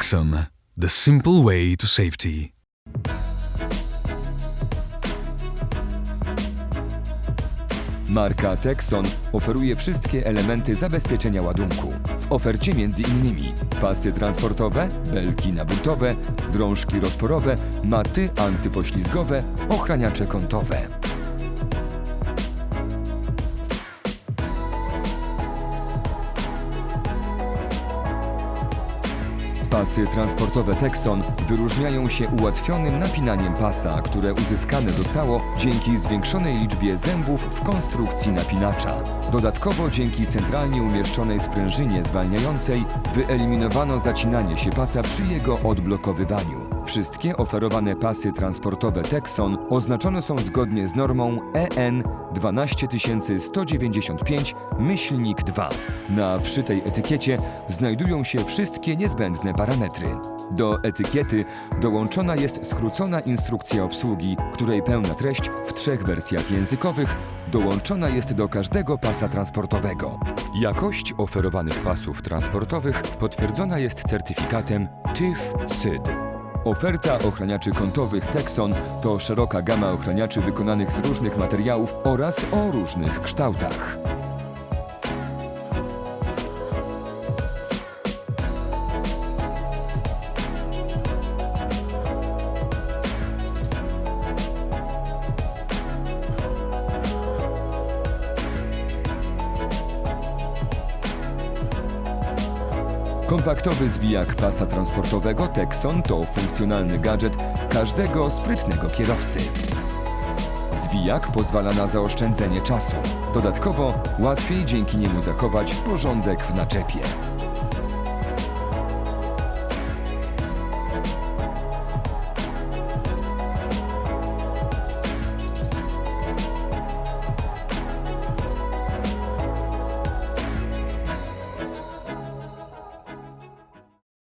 Texon, the simple way to safety. Marka Texon oferuje wszystkie elementy zabezpieczenia ładunku. W ofercie m.in. pasy transportowe, belki nabutowe, drążki rozporowe, maty antypoślizgowe, ochraniacze kątowe. Pasy transportowe Texon wyróżniają się ułatwionym napinaniem pasa, które uzyskane zostało dzięki zwiększonej liczbie zębów w konstrukcji napinacza. Dodatkowo dzięki centralnie umieszczonej sprężynie zwalniającej wyeliminowano zacinanie się pasa przy jego odblokowywaniu. Wszystkie oferowane pasy transportowe Texon oznaczone są zgodnie z normą EN 12195 myślnik 2. Na wszytej etykiecie znajdują się wszystkie niezbędne parametry. Do etykiety dołączona jest skrócona instrukcja obsługi, której pełna treść w trzech wersjach językowych dołączona jest do każdego pasa transportowego. Jakość oferowanych pasów transportowych potwierdzona jest certyfikatem TÜV SYD. Oferta ochraniaczy kątowych Texon to szeroka gama ochraniaczy wykonanych z różnych materiałów oraz o różnych kształtach. Kompaktowy zwijak pasa transportowego Texon to funkcjonalny gadżet każdego sprytnego kierowcy. Zwijak pozwala na zaoszczędzenie czasu. Dodatkowo łatwiej dzięki niemu zachować porządek w naczepie.